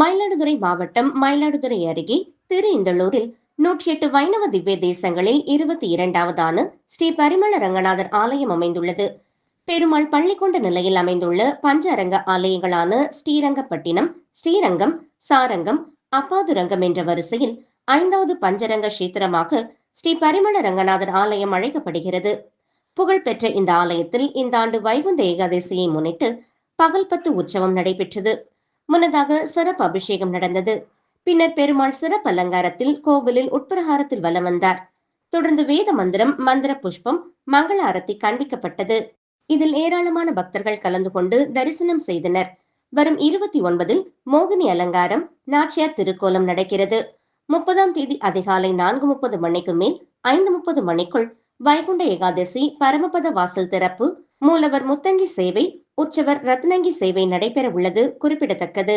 மயிலாடுதுறை மாவட்டம் மயிலாடுதுறை அருகே திரு இந்தளூரில் நூற்றி எட்டு வைணவ திவ்ய தேசங்களில் இருபத்தி இரண்டாவதான ஸ்ரீ பரிமள ரங்கநாதர் ஆலயம் அமைந்துள்ளது. பெருமாள் பள்ளி கொண்ட நிலையில் அமைந்துள்ள பஞ்சரங்க ஆலயங்களான ஸ்ரீரங்கப்பட்டினம் ஸ்ரீரங்கம் சாரங்கம் அப்பாதுரங்கம் என்ற வரிசையில் ஐந்தாவது பஞ்சரங்க கஷேத்திரமாக ஸ்ரீ பரிமள ரங்கநாதர் ஆலயம் அழைக்கப்படுகிறது. புகழ்பெற்ற இந்த ஆலயத்தில் இந்த ஆண்டு வைகுந்த ஏகாதசியை முன்னிட்டு பகல் பத்து உற்சவம் நடைபெற்றது. முன்னதாக சிறப்பு அபிஷேகம் நடந்தது. பின்னர் பெருமாள் சிறப்பு அலங்காரத்தில் கோவிலில் உட்பிரகாரத்தில் வலம் வந்தார். தொடர்ந்து வேத மந்திரம் மந்திர புஷ்பம் மங்கள ஆரத்தி காண்பிக்கப்பட்டது. இதில் ஏராளமான பக்தர்கள் கலந்து கொண்டு தரிசனம் செய்தனர். வரும் இருபத்தி ஒன்பதில் மோகினி அலங்காரம் நாச்சியார் திருக்கோலம் நடக்கிறது. முப்பதாம் தேதி அதிகாலை நான்கு முப்பது மணிக்கு மேல் ஐந்து முப்பது மணிக்குள் வைகுண்ட ஏகாதசி பரமபத வாசல் திறப்பு மூலவர் முத்தங்கி சேவை உற்சவர் ரத்னங்கி சேவை நடைபெற உள்ளது குறிப்பிடத்தக்கது.